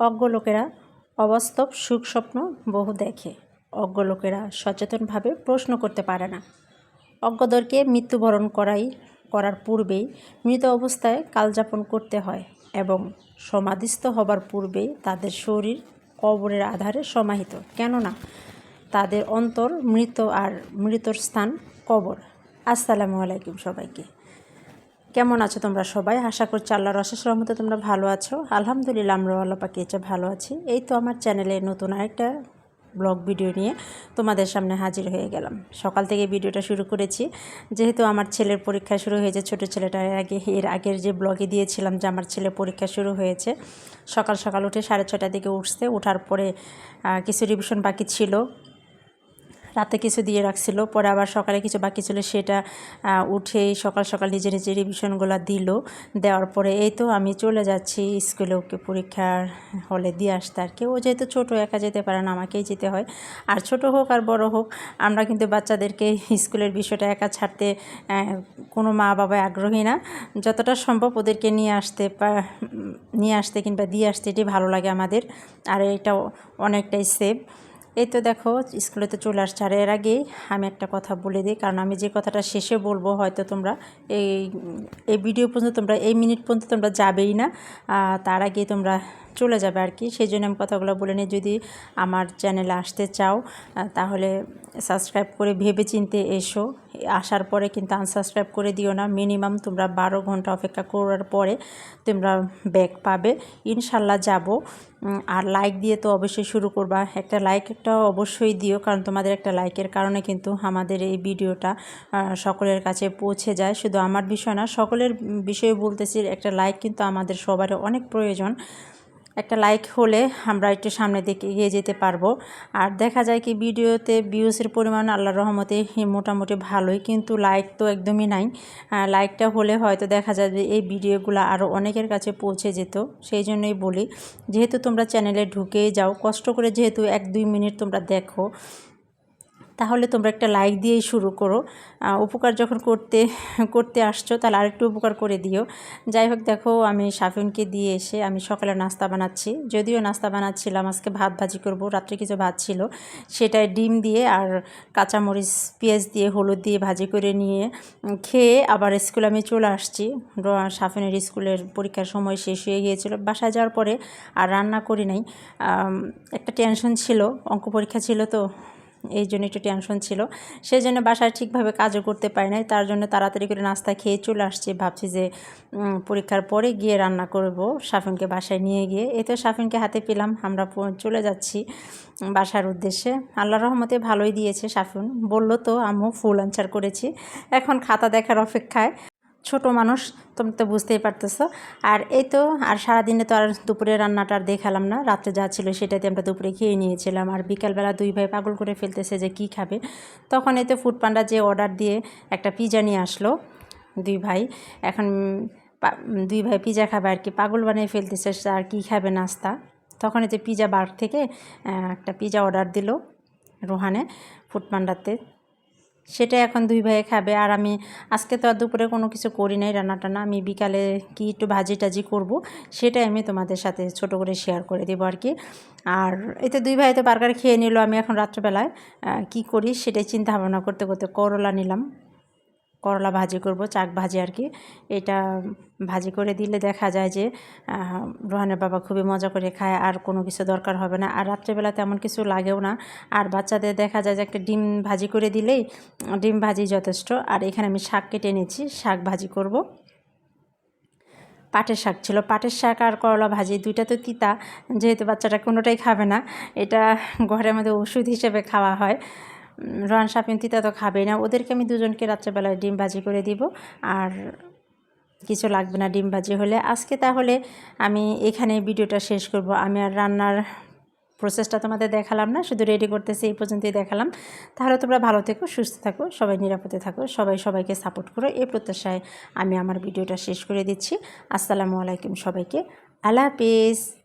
অজ্ঞ লোকেরা অবাস্তব সুখ স্বপ্ন বহু দেখে। অজ্ঞ লোকেরা সচেতনভাবে প্রশ্ন করতে পারে না। অজ্ঞদেরকে মৃত্যুবরণ করাই, করার পূর্বেই মৃত অবস্থায় কালযাপন করতে হয় এবং সমাধিস্থ হবার পূর্বেই তাদের শরীর কবরের আধারে সমাহিত। কেননা তাদের অন্তর মৃত আর মৃতর স্থান কবর। আসসালামু আলাইকুম সবাইকে। কেমন আছো তোমরা সবাই? আশা করছি আল্লাহর অশেষ রহমতে তোমরা ভালো আছো। আলহামদুলিল্লাহ আমরা আল্লাহ পাকি এসে ভালো আছি। এই তো আমার চ্যানেলে নতুন আরেকটা ব্লগ ভিডিও নিয়ে তোমাদের সামনে হাজির হয়ে গেলাম। সকাল থেকে ভিডিওটা শুরু করেছি। যেহেতু আমার ছেলের পরীক্ষা শুরু হয়েছে, ছোটো ছেলেটার আগে, এর আগের যে ব্লগে দিয়েছিলাম যে আমার ছেলে পরীক্ষা শুরু হয়েছে, সকাল সকাল উঠে সাড়ে ছটার দিকে উঠছে। ওঠার পরে কিছু রিভিশন বাকি ছিল। রাতে কিছু দিয়ে রাখছিল, পরে আবার সকালে কিছু বাকি ছিল, সেটা উঠেই সকাল সকাল নিজে নিজে রিভিশনগুলো দিল। দেওয়ার পরে এই তো আমি চলে যাচ্ছি স্কুলে ওকে পরীক্ষার হলে দিয়ে আসতে আর কি। ও যেহেতু ছোটো, একা যেতে পারে না, আমাকেই যেতে হয়। আর ছোট হোক আর বড় হোক, আমরা কিন্তু বাচ্চাদেরকে স্কুলের বিষয়টা একা ছাড়তে কোনো মা বাবা আগ্রহী না। যতটা সম্ভব ওদেরকে নিয়ে আসতে নিয়ে আসতে কিংবা দিয়ে আসতে এটি ভালো লাগে আমাদের। আর এটা অনেকটাই সেফ এই তো দেখো, স্কুলে তো চলে আসছে। আর এর আগে আমি একটা কথা বলে দিই, কারণ আমি যে কথাটা শেষে বলব, হয়তো তোমরা এই এই ভিডিও পর্যন্ত তোমরা, এই মিনিট পর্যন্ত তোমরা যাবেই না। তার আগে তোমরা চলে যাবে আর কি। সেই জন্য আমি কথাগুলো বলে নিই, যদি আমার চ্যানেলে আসতে চাও তাহলে সাবস্ক্রাইব করে ভেবে চিনতে এসো। আসার পরে কিন্তু আনসাবস্ক্রাইব করে দিও না। মিনিমাম তোমরা বারো ঘণ্টা অপেক্ষা করার পরে তোমরা ব্যাক পাবে। ইনশাল্লাহ যাব। আর লাইক দিয়ে তো অবশ্যই শুরু করবা। একটা লাইক একটা অবশ্যই দিও, কারণ তোমাদের একটা লাইকের কারণে কিন্তু আমাদের এই ভিডিওটা সকলের কাছে পৌঁছে যায়। শুধু আমার বিষয় না, সকলের বিষয়ে বলতেছি, একটা লাইক কিন্তু আমাদের সবারই অনেক প্রয়োজন। একটা লাইক হলে আমরা একটু সামনের দিকে এগিয়ে যেতে পারব। আর দেখা যায় কি ভিডিওতে ভিউসের পরিমাণ আল্লাহর রহমতে মোটামুটি ভালোই, কিন্তু লাইক তো একদমই নাই। লাইকটা হলে হয়তো দেখা যাবে এই ভিডিওগুলো আরও অনেকের কাছে পৌঁছে যেত, সেই জন্যই বলি। যেহেতু তোমরা চ্যানেলে ঢুকেই যাও, কষ্ট করে যেহেতু এক দুই মিনিট তোমরা দেখো তাহলে তোমরা একটা লাইক দিয়েই শুরু করো। উপকার যখন করতে করতে আসছো, তাহলে আরেকটু উপকার করে দিও। যাই হোক, দেখো, আমি সাফিনকে দিয়ে এসে আমি সকালে নাস্তা বানাচ্ছি। যদিও নাস্তা বানাচ্ছিলাম, আজকে ভাত ভাজি করব, রাত্রে কিছু ভাত ছিল। সেটাই ডিম দিয়ে আর কাঁচামরিচ, পেঁয়াজ দিয়ে, হলুদ দিয়ে ভাজি করে নিয়ে খেয়ে আবার স্কুলে আমি চলে আসছি। সাফিনের স্কুলের পরীক্ষার সময় শেষ হয়ে গিয়েছিল। বাসায় যাওয়ার পরে আর রান্না করি নাই। একটা টেনশন ছিল, অঙ্ক পরীক্ষা ছিল তো এই জন্য একটু টেনশন ছিল। সেই জন্য বাসায় ঠিকভাবে কাজও করতে পারি নাই। তার জন্য তাড়াতাড়ি করে নাস্তা খেয়ে চলে আসছি। ভাবছি যে পরীক্ষার পরে গিয়ে রান্না করব। সাফিনকে বাসায় নিয়ে গিয়ে। এই তো সাফিনকে হাতে পেলাম। আমরা চলে যাচ্ছি বাসার উদ্দেশ্যে। আল্লাহ রহমতে ভালোই দিয়েছে সাফিন। বলল তো আমিও ফুল আনসার করেছি। এখন খাতা দেখার অপেক্ষায়। ছোট মানুষ তোমরা তো বুঝতেই পারতেছো। আর এই তো, আর সারাদিনে তো আর দুপুরে রান্নাটা আর দেখালাম না। রাত্রে যা ছিল সেটাতে আমরা দুপুরে খেয়ে নিয়েছিলাম। আর বিকালবেলা দুই ভাই পাগল করে ফেলতেছে যে কি খাবে। তখন এই তো ফুড যে অর্ডার দিয়ে একটা পিজা নিয়ে আসলো দুই ভাই। এখন দুই ভাই পিজা খাবে আর কি, পাগল বানিয়ে ফেলতেছে আর কি খাবে নাস্তা। তখন এই যে পিজা বার থেকে একটা পিজা অর্ডার দিল রোহানে ফুড পান্ডাতে সেটা এখন দুই ভাইয়ে খাবে। আর আমি আজকে তো আর দুপুরে কোনো কিছু করি নাই রান্না টানা আমি বিকালে কি একটু ভাজি টাজি করব, সেটাই আমি তোমাদের সাথে ছোট করে শেয়ার করে দেবো আর কি। আর এতে দুই ভাই তো বার্গার খেয়ে নিল। আমি এখন রাত্রেবেলায় কি করি সেটাই চিন্তা ভাবনা করতে করতে করলা নিলাম। করলা ভাজি করব, চাক ভাজি আর কি। এটা ভাজি করে দিলে দেখা যায় যে রোহানের বাবা খুবই মজা করে খায়, আর কোনো কিছু দরকার হবে না। আর রাত্রেবেলা তেমন কিছু লাগেও না। আর বাচ্চাদের দেখা যায় যে, একটা ডিম ভাজি করে দিলেই ডিম ভাজি যথেষ্ট। আর এখানে আমি শাক কেটে নিয়েছি শাক ভাজি করব। পাটের শাক ছিল। পাটের শাক আর করলা ভাজি, দুইটা তো তিতা। যেহেতু বাচ্চাটা কোনোটাই খাবে না, এটা ঘরের মধ্যে ওষুধ হিসেবে খাওয়া হয়। রোহান সাপিন তিতা তো খাবেই না। ওদেরকে আমি দুজনকে রাত্রেবেলায় ডিম ভাজি করে দিব। আর কিছু লাগবে না ডিম ভাজি হলে। আজকে তাহলে আমি এখানে ভিডিওটা শেষ করব। আমি আর রান্নার প্রসেসটা তোমাদের দেখালাম না, শুধু রেডি করতেছি, এই পর্যন্তই দেখালাম। তাহলে তোমরা ভালো থেকো, সুস্থ থাকো, সবাই নিরাপদে থাকো, সবাই সবাইকে সাপোর্ট করো। এই প্রত্যাশায় আমি আমার ভিডিওটা শেষ করে দিচ্ছি। আসসালামু আলাইকুম সবাইকে। আল্লাহ হাফিজ।